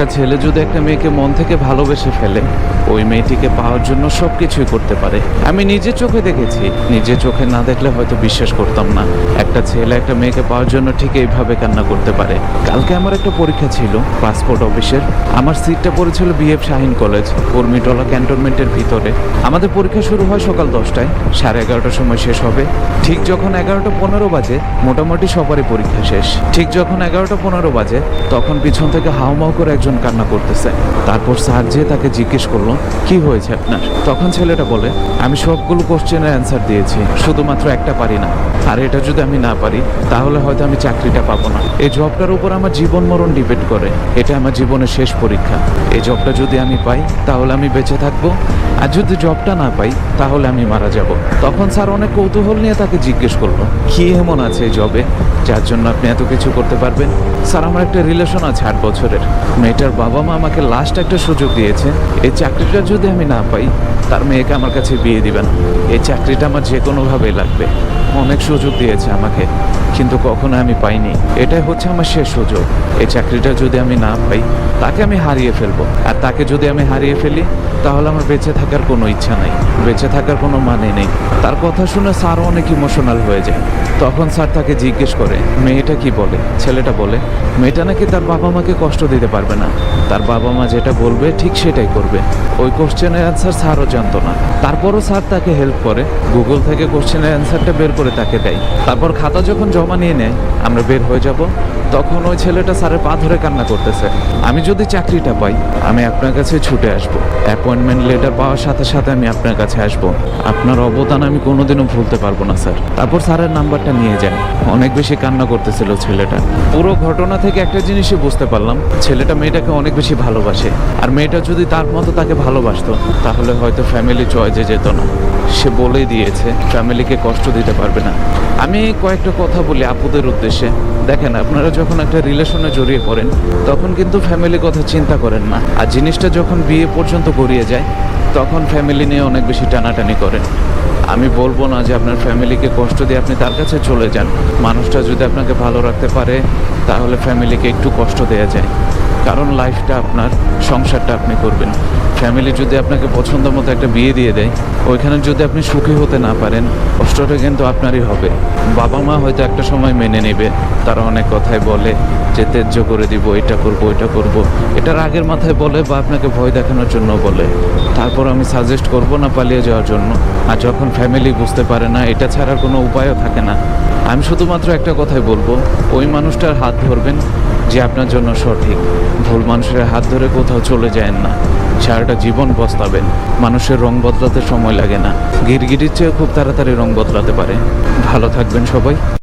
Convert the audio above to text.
একটা ছেলে যদি একটা মেয়েকে মন থেকে ভালোবেসে ফেলে, ওই মেয়েটিকে পাওয়ার জন্য সব কিছুই করতে পারে। আমি নিজে চোখে দেখেছি। নিজে চোখে না দেখলে হয়তো বিশ্বাস করতাম না। একটা ছেলে একটা মেয়েকে পাওয়ার জন্য ঠিক এইভাবে কান্না করতে পারে। কালকে আমার একটা পরীক্ষা ছিল, পাসপোর্ট অফিসের। আমার সিটটা পড়েছিল বিএফ শাহিন কলেজ কর্মীটলা ক্যান্টনমেন্টের ভিতরে। আমাদের পরীক্ষা শুরু হয় সকাল দশটায়। সাড়ে এগারোটার সময় শেষ হবে। ঠিক যখন এগারোটা পনেরো বাজে, মোটামুটি সবারই পরীক্ষা শেষ। ঠিক যখন এগারোটা পনেরো বাজে, তখন পিছন থেকে হাউমাউ করে একজন কান্না করতেছে। তারপর স্যার যে তাকে জিজ্ঞেস করল, কি হয়েছে আপনার? তখন ছেলেটা বলে, আমি সবগুলো কোশ্চেনের অ্যান্সার দিয়েছি, শুধুমাত্র একটা পারি না। আর এটা যদি আমি না পারি, তাহলে হয়তো আমি চাকরিটা পাবো না। এই জবটার উপর আমার জীবন মরণ ডিপেন্ড করে। এটা আমার জীবনের শেষ পরীক্ষা। এই জবটা যদি আমি পাই, তাহলে আমি বেঁচে থাকব। আর যদি জবটা না পাই, তাহলে আমি মারা যাব। তখন স্যার অনেক কৌতূহল নিয়ে তাকে জিজ্ঞেস করল, কি এমন আছে এই জবে যার জন্য আপনি এত কিছু করতে পারবেন? স্যার, আমার একটা রিলেশন আছে আট বছরের। মেয়েটার বাবা মা আমাকে লাস্ট একটা সুযোগ দিয়েছে। এই চাকরিটা যদি আমি না পাই, তার মেয়েকে আমার কাছে বিয়ে দিবেন এই চাকরিটা আমার যে কোনোভাবেই লাগবে। অনেক সুযোগ দিয়েছে আমাকে, কিন্তু কখনো আমি পাইনি। এটাই হচ্ছে আমার শেষ সুযোগ। এই চাকরিটা যদি আমি না পাই, তাকে আমি হারিয়ে ফেলব। আর তাকে যদি আমি হারিয়ে ফেলি, তাহলে আমার বেঁচে থাকার কোনো ইচ্ছা নাই। বেঁচে থাকার কোনো মানে নেই। তার কথা শুনে স্যারও অনেক ইমোশনাল হয়ে যায়। তখন স্যার তাকে জিজ্ঞেস করে, মেয়েটা কি বলে? ছেলেটা বলে। মেয়েটা নাকি তার বাবা মাকে কষ্ট দিতে পারবে না। তার বাবা মা যেটা বলবে, ঠিক সেটাই করবে। ওই কোশ্চেনের অ্যান্সার স্যারও জানতো না। তারপরও স্যার তাকে হেল্প করে। গুগল থেকে কোশ্চেনের অ্যান্সারটা বের করে তাকে দেয়। তারপর খাতা যখন জমা নিয়ে নেয়, আমরা বের হয়ে যাব। তখন ওই ছেলেটা স্যারের পা ধরে কান্না করতেছে। আমি যদি চাকরিটা পাই, আমি আপনার কাছে ছুটে আসব। অ্যাপয়েন্টমেন্ট লেটার পাওয়ার সাথে সাথে আমি আপনার কাছে আসব। আপনার অবদান আমি কোনোদিনও ভুলতে পারব না, স্যার। তারপর স্যারের নাম্বারটা নিয়ে যান। অনেক বেশি কান্না করতেছিল ছেলেটা। পুরো ঘটনা থেকে একটা জিনিসই বুঝতে পারলাম, ছেলেটা মেয়েটাকে অনেক বেশি ভালোবাসে। আর মেয়েটা যদি তার মতো তাকে ভালোবাসতো, তাহলে হয়তো ফ্যামিলি চয়েজে যেত না। সে বলেই দিয়েছে ফ্যামিলিকে কষ্ট দিতে পারবে না। আমি কয়েকটা কথা বলি আপুদের উদ্দেশ্যে। দেখেন, আপনারা যখন একটা রিলেশনে জড়িয়ে পড়েন, তখন কিন্তু ফ্যামিলির কথা চিন্তা করেন না। আর জিনিসটা যখন বিয়ে পর্যন্ত গড়িয়ে যায়, তখন ফ্যামিলি নিয়ে অনেক বেশি টানাটানি করেন। আমি বলব না যে আপনার ফ্যামিলিকে কষ্ট দিয়ে আপনি তার কাছে চলে যান। মানুষটা যদি আপনাকে ভালো রাখতে পারে, তাহলে ফ্যামিলিকে একটু কষ্ট দেওয়া যায়। কারণ লাইফটা আপনার, সংসারটা আপনি করবেন। ফ্যামিলি যদি আপনাকে পছন্দ মতো একটা বিয়ে দিয়ে দেয়, ওইখানে যদি আপনি সুখী হতে না পারেন, কষ্টটা কিন্তু আপনারই হবে। বাবা মা হয়তো একটা সময় মেনে নেবে, তারা অনেক কথাই বলে যে ত্যায্য করে দিব, এটা করব এটা করব। এটার আগের মাথায় বলে বা আপনাকে ভয় দেখানোর জন্য বলে। তারপর আমি সাজেস্ট করব না পালিয়ে যাওয়ার জন্য। আর যখন ফ্যামিলি বুঝতে পারে না, এটা ছাড়ার কোনো উপায়ও থাকে না। আমি শুধুমাত্র একটা কথাই বলব, ওই মানুষটার হাত ধরবেন যে আপনার জন্য সঠিক। ভুল মানুষের হাত ধরে কোথাও চলে যায় না। সারাটা জীবন বস্তাবেন মানুষের রং বদলাতে সময় লাগে না। গিরগিরির চেয়েও খুব তাড়াতাড়ি রং বদলাতে পারে। ভালো থাকবেন সবাই।